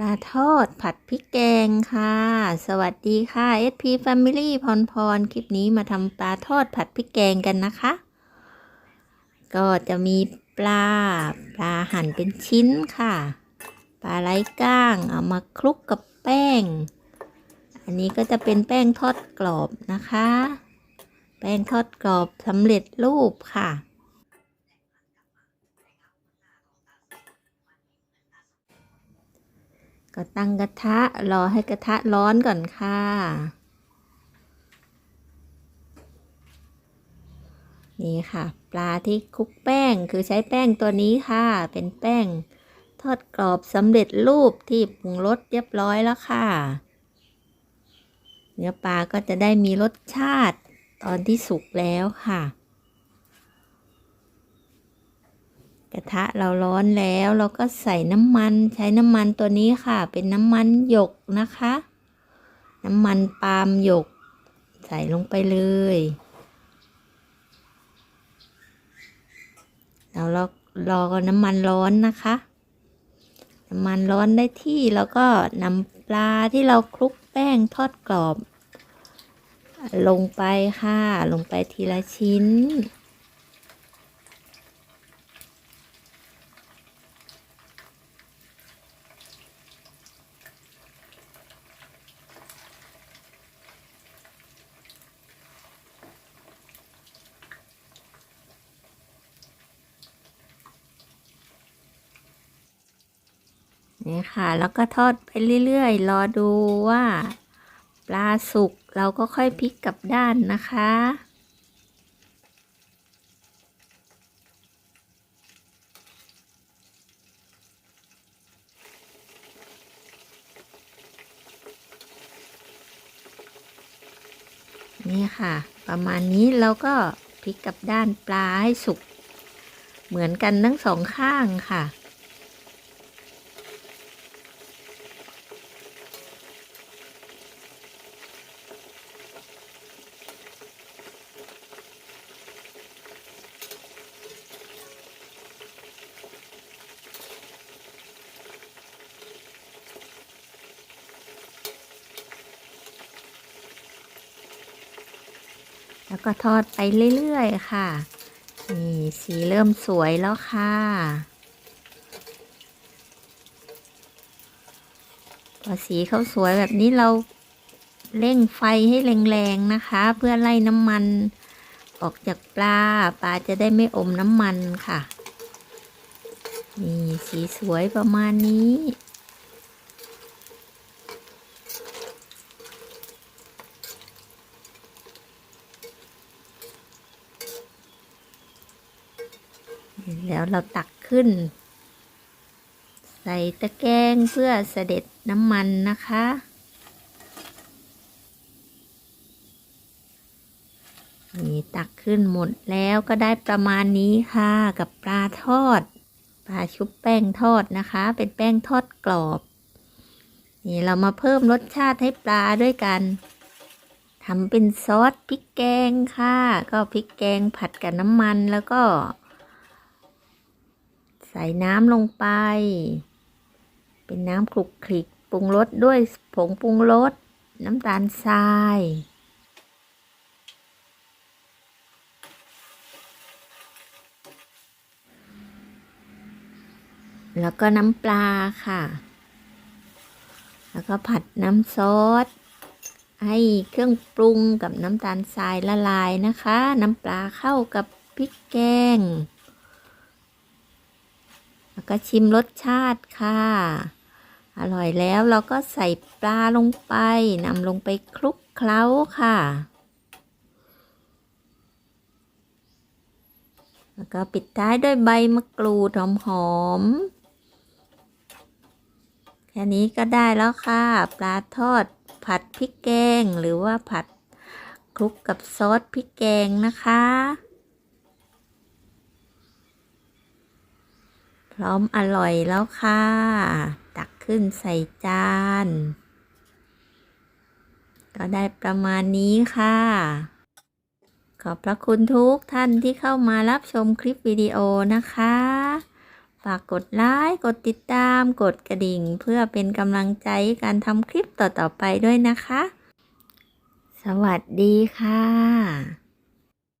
ปลาทอดผัดพริกแกงค่ะ สวัสดีค่ะ SP Family พรพร คลิปนี้มาทำปลาทอดผัดพริกแกงกันนะคะ ก็จะมีปลา ปลาหั่นเป็นชิ้นค่ะ ปลาไร้ก้าง เอามาคลุกกับแป้ง อันนี้ก็จะเป็นแป้งทอดกรอบนะคะ แป้งทอดกรอบสำเร็จรูปค่ะ ก็ตั้งกระทะรอให้กระทะร้อนก่อนค่ะ นี่ค่ะ ปลาที่คลุกแป้งคือใช้แป้งตัวนี้ค่ะ เป็นแป้งทอดกรอบสำเร็จรูปที่ปรุงรสเรียบร้อยแล้วค่ะ เนื้อปลาก็จะได้มีรสชาติตอนที่สุกแล้วค่ะ ก ระทะเราร้อนแล้ว เราก็ใส่น้ำมันใช้น้ำมันตัวนี้ค่ะ เป็นน้ำมันหยกนะคะ น้ำมันปาล์มหยก ใส่ลงไปเลยเรารอรอน้ำมันร้อนนะคะ น้ำมันร้อนได้ที่แล้วก็นำปลาที่เราคลุกแป้งทอดกรอบ ลงไปค่ะ ลงไปทีละชิ้น นี่ค่ะ แล้วก็ทอดไปเรื่อยๆ รอดูว่า ปลาสุกเราก็ค่อยพลิกกลับด้านนะคะนี่ค่ะ ประมาณนี้เราก็พลิกกลับด้านปลาให้สุก เหมือนกันทั้งสองข้างค่ะ แล้วก็ทอดไปเรื่อยๆ ค่ะ นี่สีเริ่มสวยแล้วค่ะ พอสีเขาสวยแบบนี้เราเร่งไฟให้แรงๆนะคะ เพื่อไล่น้ำมันออกจากปลา ปลาจะได้ไม่อมน้ำมันค่ะ นี่สีสวยประมาณนี้ แล้วเราตักขึ้น ใส่ตะแกรงเพื่อเสด็จน้ำมันนะคะ นี่ตักขึ้นหมดแล้วก็ได้ประมาณนี้ค่ะกับปลาทอด ปลาชุบแป้งทอดนะคะ เป็นแป้งทอดกรอบ นี่เรามาเพิ่มรสชาติให้ปลาด้วยกันทำเป็นซอสพริกแกงค่ะ ก็พริกแกงผัดกับน้ำมันแล้วก็ ส่น้ำลงไป เป็นน้ำคลุกคลิกปรุงรสด้วยผงปรุงรสน้ำตาลทรายแล้วก็น้ำปลาค่ะ แล้วก็ผัดน้ำซอส ให้เครื่องปรุงกับน้ำตาลทรายละลายนะคะ น้ำปลาเข้ากับพริกแกง ก็ชิมรสชาติค่ะ อร่อยแล้วเราก็ใส่ปลาลงไปนำลงไปคลุกเคล้าค่ะ แล้วก็ปิดท้ายด้วยใบมะกรูดหอมๆ แค่นี้ก็ได้แล้วค่ะ ปลาทอดผัดพริกแกงหรือว่าผัดคลุกกับซอสพริกแกงนะคะ พร้อมอร่อยแล้วค่ะ ตักขึ้นใส่จาน ก็ได้ประมาณนี้ค่ะ ขอบพระคุณทุกท่านที่เข้ามารับชมคลิปวิดีโอนะคะ ฝากกดไลค์กดติดตาม กดกระดิ่งเพื่อเป็นกำลังใจให้การทำคลิปต่อๆไปด้วยนะคะ สวัสดีค่ะ